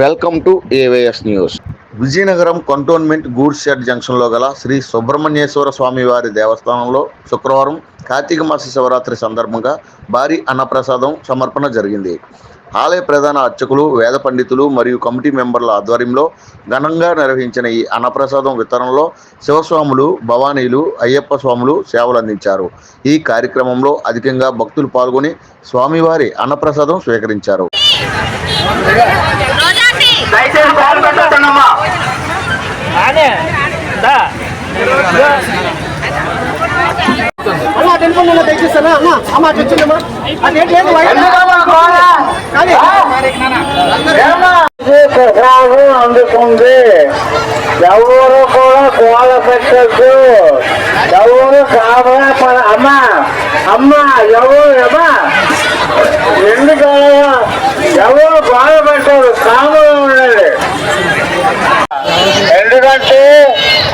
Welcome to AYS news Vizianagaram cantonment goods shed జంక్షన్లో గల శ్రీ సుబ్రహ్మణ్యేశ్వర స్వామి వారి దేవస్థానంలో శుక్రవారం కార్తీక మాస శివరాత్రి సందర్భంగా భారీ అన్నప్రసాదం సమర్పణ జరిగింది. ఆలయ ప్రధాన అర్చకులు వేద పండితులు మరియు కమిటీ మెంబర్ల ఆధ్వర్యంలో ఘనంగా నిర్వహించిన ఈ అన్నప్రసాదం వితరణలో శివస్వాములు భవానీలు అయ్యప్ప స్వాములు సేవలు అందించారు. ఈ కార్యక్రమంలో అధికంగా భక్తులు పాల్గొని స్వామివారి అన్నప్రసాదం స్వీకరించారు. దయచేసి కాలు టెలిఫోన్ తెచ్చిస్తానా అమ్మా అమ్మా తెచ్చిందమ్మా అదేం లేదు? ప్రసాదం అందుకుంది. ఎవరు కూడా గోడ పెట్టద్దు. ఎవరు కావాలా అమ్మా అమ్మా ఎవరు ఎందుకంటే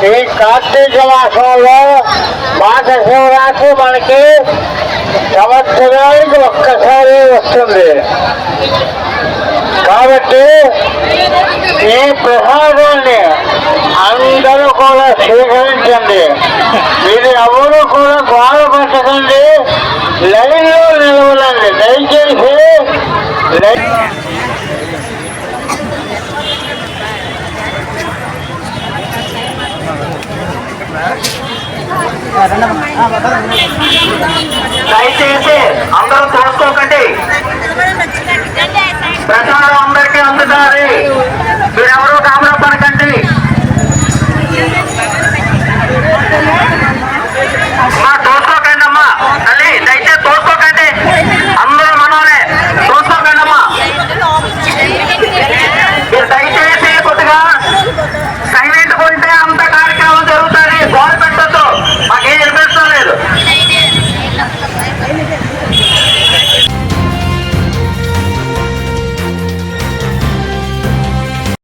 ఈ కార్తీక మాసంలో మాస శివరాత్రి మనకి సంవత్సరానికి ఒక్కసారి వస్తుంది. కాబట్టి ఈ ప్రసాదాన్ని అందరూ కూడా స్వీకరించండి. ఇది ఎవరు కూడా గోడ లైన్లో నిలవలండి దయచేసి లైన్ దయచేసి అందరూ